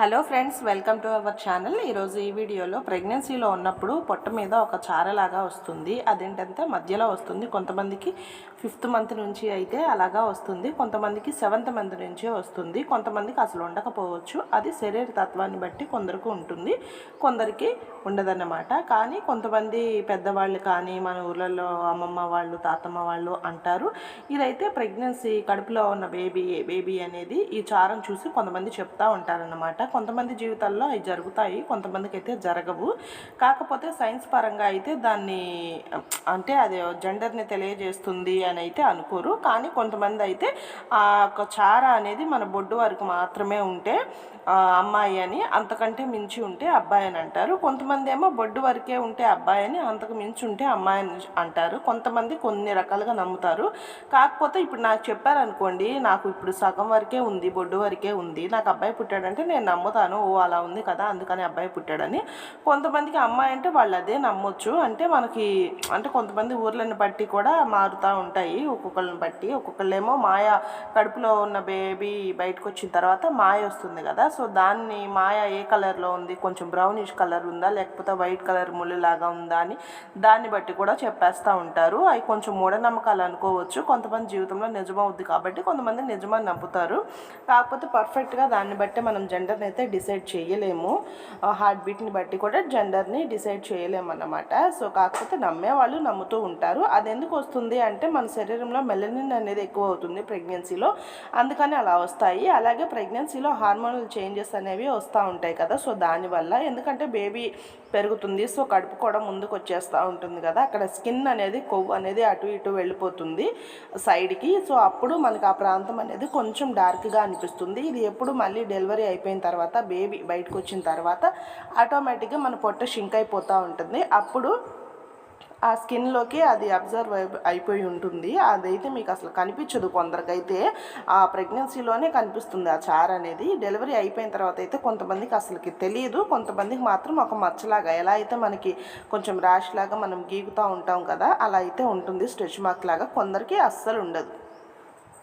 Hello friends welcome to our channel. ఈరోజు ఈ వీడియోలో ప్రెగ్నెన్సీలో ఉన్నప్పుడు పొట్ట మీద ఒక చారలాగా వస్తుంది. అదేంటంటే మధ్యలో వస్తుంది. కొంతమందికి ఫిఫ్త్ మంత్ నుంచి అయితే అలాగా వస్తుంది. కొంతమందికి సెవెంత్ మంత్ నుంచే వస్తుంది. కొంతమందికి అసలు ఉండకపోవచ్చు. అది శరీర తత్వాన్ని బట్టి కొందరికి ఉంటుంది. కొందరికి ఉండదన్నమాట. కానీ కొంతమంది పెద్దవాళ్ళు కానీ మన ఊళ్ళల్లో అమ్మమ్మ వాళ్ళు తాతమ్మ వాళ్ళు అంటారు ఇదైతే ప్రెగ్నెన్సీ కడుపులో ఉన్న బేబీ బేబీ అనేది ఈ చారం చూసి కొంతమంది చెప్తా ఉంటారన్నమాట. కొంతమంది జీవితాల్లో అవి జరుగుతాయి కొంతమందికి అయితే జరగవు. కాకపోతే సైన్స్ పరంగా అయితే దాన్ని అంటే అది జెండర్ని తెలియజేస్తుంది అని అయితే అనుకోరు. కానీ కొంతమంది అయితే ఆ యొక్క చార అనేది మన బొడ్డు వరకు మాత్రమే ఉంటే అమ్మాయి అని అంతకంటే మించి ఉంటే అబ్బాయి అని అంటారు. కొంతమంది ఏమో బొడ్డు వరకే ఉంటే అబ్బాయి అని అంతకు మించి ఉంటే అమ్మాయి అని అంటారు. కొంతమంది కొన్ని రకాలుగా నమ్ముతారు. కాకపోతే ఇప్పుడు నాకు చెప్పారనుకోండి నాకు ఇప్పుడు సగం వరకే ఉంది బొడ్డు వరకే ఉంది నాకు అబ్బాయి పుట్టాడంటే నేను నమ్ముతాను ఓ అలా ఉంది కదా అందుకని అబ్బాయి పుట్టాడని. కొంతమందికి అమ్మాయి అంటే వాళ్ళు అదే నమ్మొచ్చు. అంటే మనకి అంటే కొంతమంది ఊర్లను బట్టి కూడా మారుతూ ఉంటాయి. ఒక్కొక్కరిని బట్టి ఒక్కొక్కళ్ళేమో మాయ కడుపులో ఉన్న బేబీ బయటకు వచ్చిన తర్వాత మాయ వస్తుంది కదా. సో దాన్ని మాయ ఏ కలర్లో ఉంది? కొంచెం బ్రౌనిష్ కలర్ ఉందా? లేకపోతే వైట్ కలర్ ముళ్ళులాగా ఉందా అని దాన్ని బట్టి కూడా చెప్పేస్తూ ఉంటారు. అవి కొంచెం మూఢనమ్మకాలు అనుకోవచ్చు. కొంతమంది జీవితంలో నిజమవుద్ది కాబట్టి కొంతమంది నిజమని నమ్ముతారు. కాకపోతే పర్ఫెక్ట్గా దాన్ని బట్టి మనం జెండర్ని అయితే డిసైడ్ చేయలేము హార్ట్ బీట్ని బట్టి కూడా జెండర్ని డిసైడ్ చేయలేము అన్నమాట సో కాకపోతే నమ్మే వాళ్ళు నమ్ముతూ ఉంటారు. అది ఎందుకు వస్తుంది అంటే మన శరీరంలో మెలనిన్ అనేది ఎక్కువ అవుతుంది ప్రెగ్నెన్సీలో అందుకని అలా వస్తాయి. అలాగే ప్రెగ్నెన్సీలో హార్మోనల్ చేంజెస్ అనేవి వస్తూ ఉంటాయి కదా. సో దానివల్ల ఎందుకంటే బేబీ పెరుగుతుంది. సో కడుపు కూడా ముందుకు వచ్చేస్తూ ఉంటుంది కదా. అక్కడ స్కిన్ అనేది కొవ్వు అనేది అటు ఇటు వెళ్ళిపోతుంది సైడ్కి. సో అప్పుడు మనకు ఆ ప్రాంతం అనేది కొంచెం డార్క్గా అనిపిస్తుంది. ఇది ఎప్పుడు మళ్ళీ డెలివరీ అయిపోయిన తర్వాత తర్వాత బేబీ బయటకు వచ్చిన తర్వాత ఆటోమేటిక్గా మన పొట్ట షింక్ అయిపోతూ ఉంటుంది. అప్పుడు ఆ స్కిన్లోకి అది అబ్జర్వ్ అయిపోయి ఉంటుంది. అదైతే మీకు అసలు కనిపించదు కొందరికైతే. ఆ ప్రెగ్నెన్సీలోనే కనిపిస్తుంది ఆ చార్ అనేది. డెలివరీ అయిపోయిన తర్వాత అయితే కొంతమందికి అసలుకి తెలియదు. కొంతమందికి మాత్రం ఒక మచ్చలాగా ఎలా అయితే మనకి కొంచెం ర్యాష్ లాగా మనం గీకుతూ ఉంటాం కదా అలా అయితే ఉంటుంది. స్ట్రెచ్ మార్క్ లాగా కొందరికి అస్సలు ఉండదు.